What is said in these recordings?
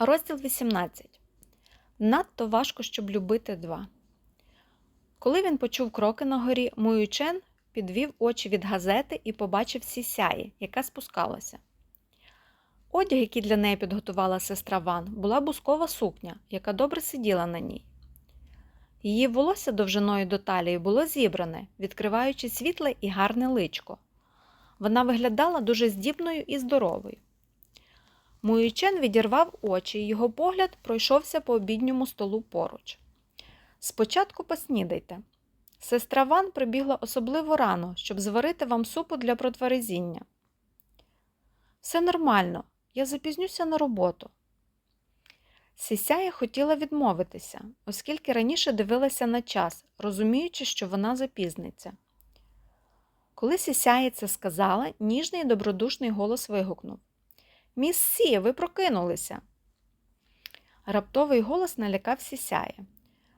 Розділ 18. Надто важко, щоб любити два. Коли він почув кроки на горі, Муючен підвів очі від газети і побачив сісяї, яка спускалася. Одяг, який для неї підготувала сестра Ван, була бускова сукня, яка добре сиділа на ній. Її волосся довжиною до талії було зібране, відкриваючи світле і гарне личко. Вона виглядала дуже здібною і здоровою. Муючен відірвав очі, і його погляд пройшовся по обідньому столу поруч. Спочатку поснідайте. Сестра Ван прибігла особливо рано, щоб зварити вам супу для протверезіння. Все нормально, я запізнюся на роботу. Сісяя хотіла відмовитися, оскільки раніше дивилася на час, розуміючи, що вона запізниться. Коли Сісяя це сказала, ніжний і добродушний голос вигукнув Міс Сі, ви прокинулися. Раптовий голос налякав Сісяя.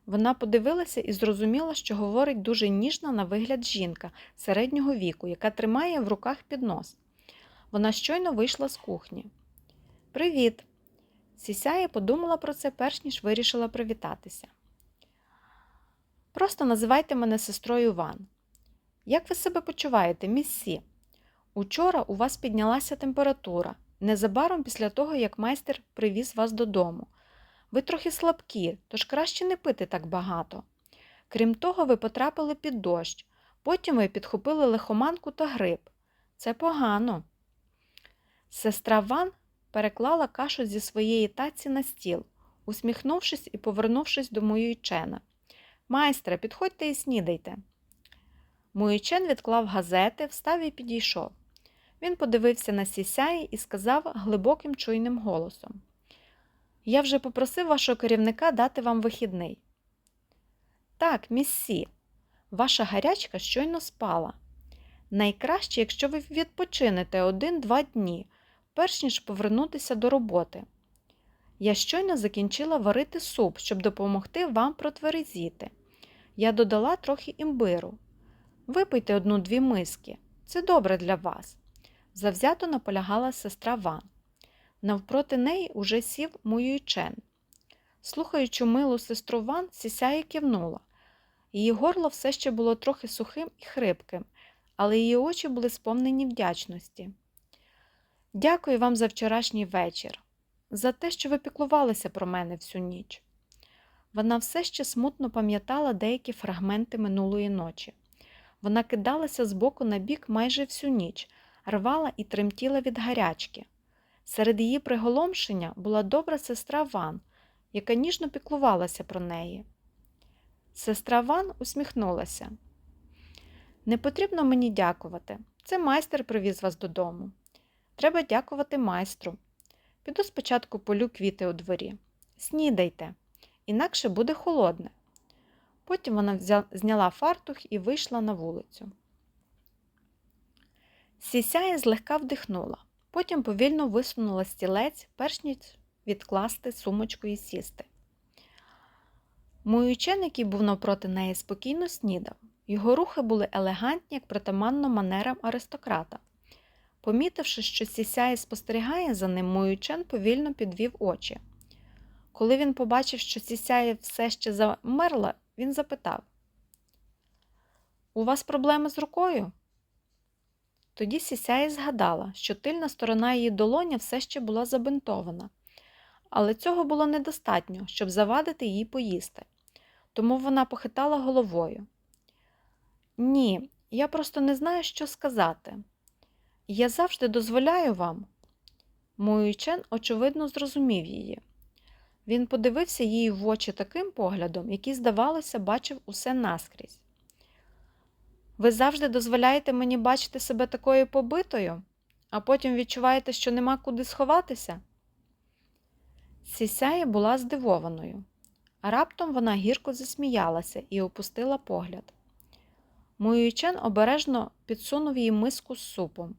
Вона подивилася і зрозуміла, що говорить дуже ніжна на вигляд жінка середнього віку, яка тримає в руках піднос. Вона щойно вийшла з кухні. Привіт! Сісяя подумала про це, перш ніж вирішила привітатися. Просто називайте мене сестрою Ван. Як ви себе почуваєте, міссі? Учора у вас піднялася температура, незабаром після того, як майстер привіз вас додому. Ви трохи слабкі, тож краще не пити так багато. Крім того, ви потрапили під дощ, потім ви підхопили лихоманку та грип. Це погано. Сестра Ван переклала кашу зі своєї таці на стіл, усміхнувшись і повернувшись до Муючена. Майстре, підходьте і снідайте. Муючен відклав газети, встав і підійшов. Він подивився на сісяї і сказав глибоким чуйним голосом: Я вже попросив вашого керівника дати вам вихідний. Так, міссі, ваша гарячка щойно спала. Найкраще, якщо ви відпочинете один-два дні, перш ніж повернутися до роботи. Я щойно закінчила варити суп, щоб допомогти вам протверезіти. Я додала трохи імбиру. Випийте одну-дві миски. Це добре для вас. Завзято наполягала сестра Ван. Навпроти неї уже сів Муюйчен. Слухаючи милу сестру Ван, сісяє кивнула. Її горло все ще було трохи сухим і хрипким, але її очі були сповнені вдячності. Дякую вам за вчорашній вечір, за те, що ви піклувалися про мене всю ніч. Вона все ще смутно пам'ятала деякі фрагменти минулої ночі. Вона кидалася з боку на бік майже всю ніч, рвала і тремтіла від гарячки. Серед її приголомшення була добра сестра Ван, яка ніжно піклувалася про неї. Сестра Ван усміхнулася. Не потрібно мені дякувати. Це майстер привіз вас додому. Треба дякувати майстру. Піду спочатку полю квіти у дворі. Снідайте, інакше буде холодне. Потім вона зняла фартух і вийшла на вулицю. Сісяя злегка вдихнула, потім повільно висунула стілець, перш ніж відкласти сумочку і сісти. Муючен, який був навпроти неї, спокійно снідав. Його рухи були елегантні, як притаманно манерам аристократа. Помітивши, що сісяє спостерігає за ним, Муючен повільно підвів очі. Коли він побачив, що сісяє все ще замерла, він запитав: У вас проблеми з рукою? Тоді сісяє згадала, що тильна сторона її долоня все ще була забинтована, але цього було недостатньо, щоб завадити їй поїсти. Тому вона похитала головою. Ні, я просто не знаю, що сказати. Я завжди дозволяю вам. Муючен, очевидно, зрозумів її. Він подивився їй в очі таким поглядом, який, здавалося, бачив усе наскрізь. Ви завжди дозволяєте мені бачити себе такою побитою, а потім відчуваєте, що нема куди сховатися? Сісяя була здивованою, а раптом вона гірко засміялася і опустила погляд. Муючен обережно підсунув їй миску з супом.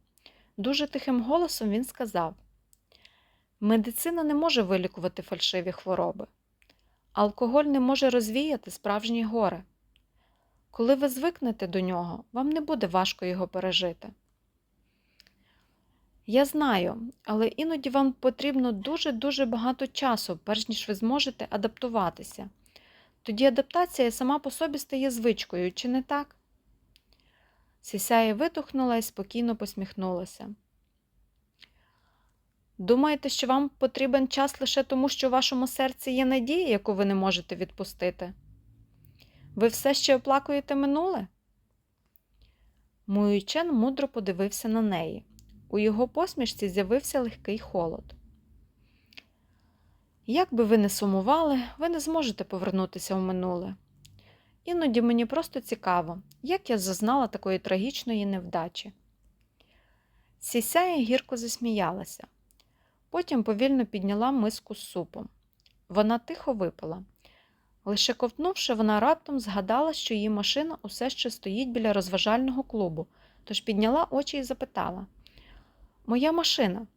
Дуже тихим голосом він сказав: Медицина не може вилікувати фальшиві хвороби. Алкоголь не може розвіяти справжнє горе. Коли ви звикнете до нього, вам не буде важко його пережити. Я знаю, але іноді вам потрібно дуже-дуже багато часу, перш ніж ви зможете адаптуватися. Тоді адаптація сама по собі стає звичкою, чи не так? Сісяя видохнула і спокійно посміхнулася. Думаєте, що вам потрібен час лише тому, що у вашому серці є надія, яку ви не можете відпустити? Ви все ще оплакуєте минуле? Муючен мудро подивився на неї. У його посмішці з'явився легкий холод. Як би ви не сумували, ви не зможете повернутися в минуле. Іноді мені просто цікаво, як я зазнала такої трагічної невдачі. Сісяя гірко засміялася. Потім повільно підняла миску з супом. Вона тихо випила. Лише ковтнувши, вона раптом згадала, що її машина усе ще стоїть біля розважального клубу, тож підняла очі і запитала Моя машина.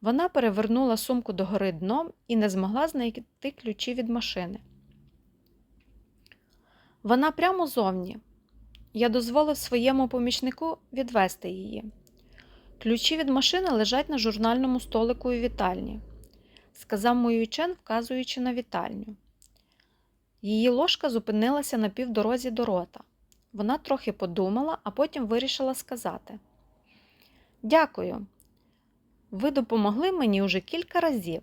Вона перевернула сумку догори дном і не змогла знайти ключі від машини. Вона прямо зовні. Я дозволив своєму помічнику відвести її. Ключі від машини лежать на журнальному столику у вітальні, сказав Моючен, вказуючи на вітальню. Її ложка зупинилася на півдорозі до рота. Вона трохи подумала, а потім вирішила сказати: Дякую. Ви допомогли мені уже кілька разів.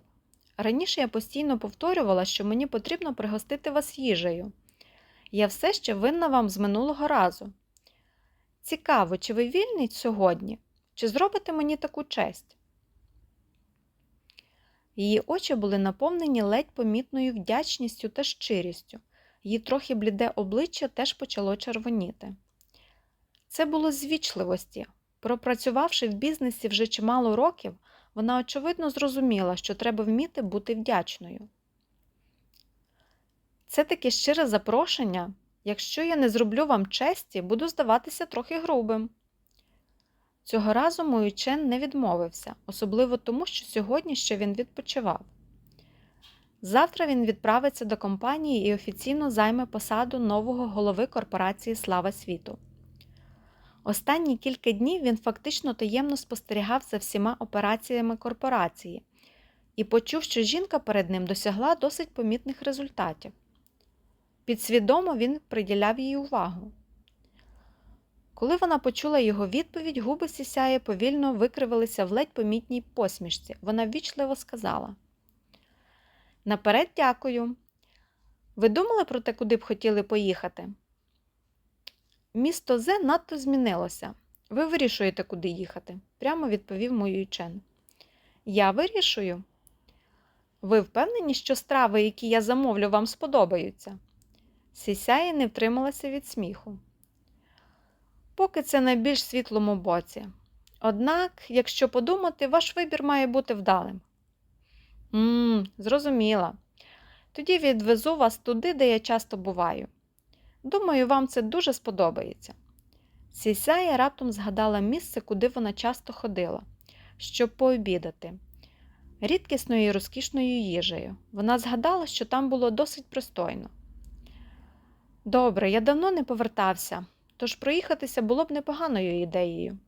Раніше я постійно повторювала, що мені потрібно пригостити вас їжею. Я все ще винна вам з минулого разу. Цікаво, чи ви вільний сьогодні? Чи зробите мені таку честь? Її очі були наповнені ледь помітною вдячністю та щирістю. Її трохи бліде обличчя теж почало червоніти. Це було з вічливості. Пропрацювавши в бізнесі вже чимало років, вона очевидно зрозуміла, що треба вміти бути вдячною. Це таке щире запрошення. Якщо я не зроблю вам честі, буду здаватися трохи грубим. Цього разу Моючен не відмовився, особливо тому, що сьогодні ще він відпочивав. Завтра він відправиться до компанії і офіційно займе посаду нового голови корпорації Слава світу. Останні кілька днів він фактично таємно спостерігав за всіма операціями корпорації і почув, що жінка перед ним досягла досить помітних результатів. Підсвідомо він приділяв їй увагу. Коли вона почула його відповідь, губи сісяє повільно викривилися в ледь помітній посмішці. Вона ввічливо сказала: Наперед дякую. Ви думали про те, куди б хотіли поїхати? Місто Зе надто змінилося. Ви вирішуєте, куди їхати, прямо відповів Моюйчен. Я вирішую. Ви впевнені, що страви, які я замовлю, вам сподобаються? Сісяє не втрималася від сміху. Поки це на більш світлому боці. Однак, якщо подумати, ваш вибір має бути вдалим. Мм, зрозуміла. Тоді відвезу вас туди, де я часто буваю. Думаю, вам це дуже сподобається. Сісяя раптом згадала місце, куди вона часто ходила, щоб пообідати. Рідкісною і розкішною їжею. Вона згадала, що там було досить пристойно. Добре, я давно не повертався, тож проїхатися було б непоганою ідеєю.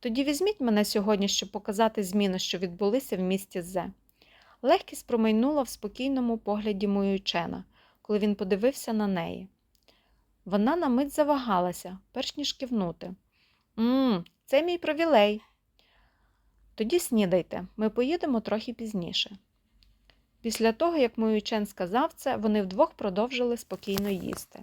Тоді візьміть мене сьогодні, щоб показати зміни, що відбулися в місті Зе. Легкість промайнула в спокійному погляді Моючена, коли він подивився на неї. Вона на мить завагалася, перш ніж кивнути. Мм, це мій привілей. Тоді снідайте, ми поїдемо трохи пізніше. Після того, як Моючен сказав це, вони вдвох продовжили спокійно їсти.